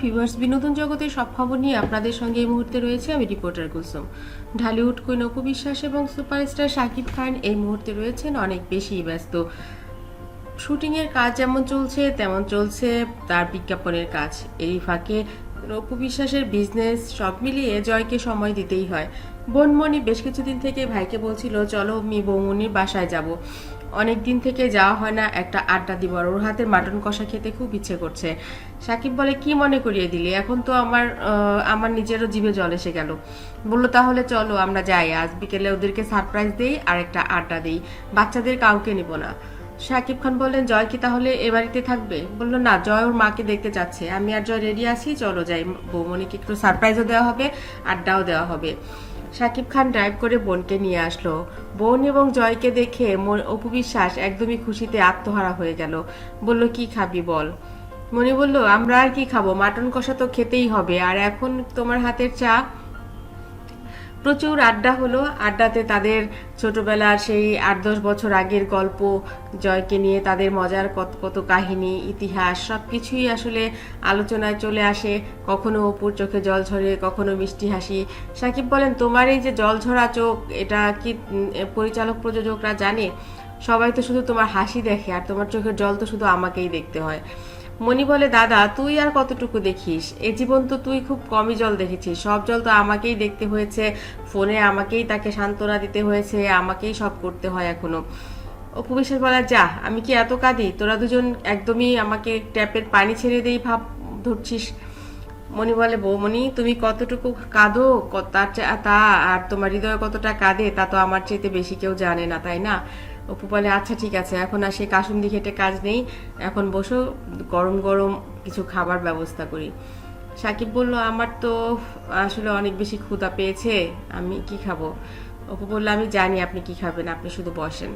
Viewers, বিনোদন জগতের সব খবর নিয়ে আপনাদের সঙ্গে এই মুহূর্তে রয়েছে আমি রিপোর্টার কুলসুম। ঢালিউড কুইন অপু বিশ্বাস এবং সুপারস্টার শাকিব খান এই মুহূর্তে রয়েছেন অনেক বেশি ব্যস্ত। শুটিংয়ের কাজ যেমন চলছে, তেমন চলছে তার বিজ্ঞাপনের কাজ। এই ফাঁকে অপু বিশ্বাসের বিজনেস সব মিলিয়ে জয়কে সময় দিতেই হয়। বনমণি বেশ কিছুদিন থেকে ভাইকে বলছিল, চলো মি বৌমনির বাসায় যাব। অনেক দিন থেকে যাওয়া হয় না, একটা আড্ডা দিব আর ওর হাতের মাটন কষা খেতে খুব ইচ্ছে করছে। সাকিব বলে, কি মনে করিয়ে দিলি? এখন তো আমার আমার নিজেরও জিভে জল এসে গেল। বলল, তাহলে চলো, আমরা যাই। আজ বিকেলে ওদেরকে সারপ্রাইজ দেই আর একটা আড্ডা দিই। বাচ্চাদের কাউকে নিব না। শাকিব খান বললেন, জয় কি তাহলে এ বাড়িতে থাকবে? বলল, না, জয় ওর মাকে দেখতে চাচ্ছে আমি আর জয় রেডি আছি, চলো যাই। বৌমনিকে একটু সারপ্রাইজও দেওয়া হবে, আড্ডাও দেওয়া হবে। শাকিব খান ড্রাইভ করে বোনকে নিয়ে আসলো। বোন এবং জয়কে দেখে মন- অপু বিশ্বাস একদমই খুশিতে আত্মহারা হয়ে গেল। বলল, কি খাবি বল? মনি বলল, আমরা আর কি খাব? মাটন কষা তো খেতেই হবে। আর এখন তোমার হাতের চা প্রচুর আড্ডা হলো। আড্ডাতে তাদের ছোটবেলার সেই আট দশ বছর আগের গল্প, জয়কে নিয়ে তাদের মজার কত কত কাহিনী, ইতিহাস সব কিছুই আসলে আলোচনায় চলে আসে। কখনো অপুর চোখে জল ঝরে, কখনো মিষ্টি হাসি। সাকিব বলেন, তোমার এই যে জল ঝরা চোখ, এটা কি পরিচালক প্রযোজকরা জানে? সবাই তো শুধু তোমার হাসি দেখে, আর তোমার চোখের জল তো শুধু আমাকেই দেখতে হয়। মনি বলে, দাদা, তুই আর কতটুকু দেখিস? এ জীবন তো তুই খুব কমই জল দেখেছিস। সব জল তো আমাকেই দেখতে হয়েছে। ফোনে আমাকেই তাকে সান্ত্বনা দিতে হয়েছে। আমাকেই সব করতে হয় এখনও। অপু বিশ্বাস বলা, যা, আমি কি এত কাঁদি? তোরা দুজন একদমই আমাকে ট্যাপের পানি ছেড়ে দেই ভাব ধরছিস? মনি বলে, বৌমণি, তুমি কতটুকু কাঁদো? তার তা আর তোমার হৃদয়ে কতটা কাঁদে তা তো আমার চাইতে বেশি কেউ জানে না, তাই না? অপু বলে আচ্ছা ঠিক আছে, এখন আর সে কাসুন্দি খেটে কাজ নেই। এখন বসো, গরম গরম কিছু খাবার ব্যবস্থা করি। সাকিব বলল, আমার তো আসলে অনেক বেশি ক্ষুধা পেয়েছে, আমি কি খাব? অপু বলল, আমি জানি আপনি কি খাবেন, আপনি শুধু বসেন।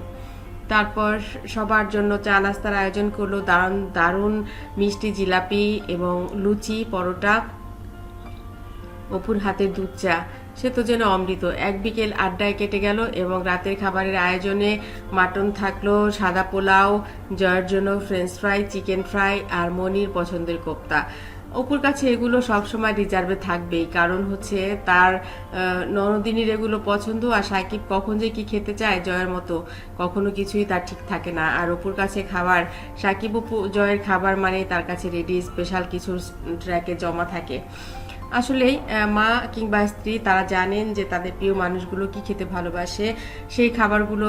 তারপর সবার জন্য চা নাস্তার আয়োজন করল দারুণ দারুণ মিষ্টি জিলাপি এবং লুচি, পরোটা। অপুর হাতের দুধ চা। সে তো যেন অমৃত। এক বিকেল আড্ডায় কেটে গেল এবং রাতের খাবারের আয়োজনে মাটন থাকল, সাদা পোলাও জয়ের জন্য ফ্রেঞ্চ ফ্রাই চিকেন ফ্রাই আর মনির পছন্দের কোপ্তা। অপুর কাছে এগুলো সবসময় রিজার্ভে থাকবেই, কারণ হচ্ছে তার ননদিনীর এগুলো পছন্দ আর সাকিব কখন যে কি খেতে চায় জয়ের মতো, কখনো কিছুই তার ঠিক থাকে না। আর অপুর কাছে খাবার, সাকিব জয়ের খাবার মানে তার কাছে রেডি স্পেশাল কিছু ট্র্যাকে জমা থাকে। আসলেই মা কিংবা স্ত্রী তারা জানেন যে তাদের প্রিয় মানুষগুলো কি খেতে ভালোবাসে। সেই খাবারগুলো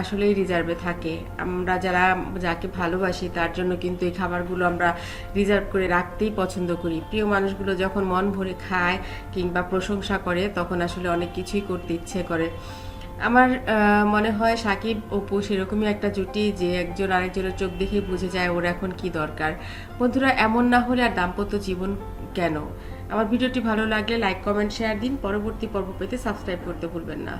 আসলেই রিজার্ভে থাকে। আমরা যারা যাকে ভালোবাসি, তার জন্য কিন্তু এই খাবারগুলো আমরা রিজার্ভ করে রাখতেই পছন্দ করি। প্রিয় মানুষগুলো যখন মন ভরে খায় কিংবা প্রশংসা করে, তখন আসলে অনেক কিছুই করতে ইচ্ছে করে। আমার মনে হয় সাকিব, অপু সেরকমই একটা জুটি যে একজন আরেকজনের চোখ দেখে বুঝে যায় ওর এখন কি দরকার। বন্ধুরা, এমন না হলে আর দাম্পত্য জীবন কেন? আমার ভিডিওটি ভালো লাগলে লাইক কমেন্ট শেয়ার দিন। পরবর্তী পর্ব পেতে সাবস্ক্রাইব করতে ভুলবেন না।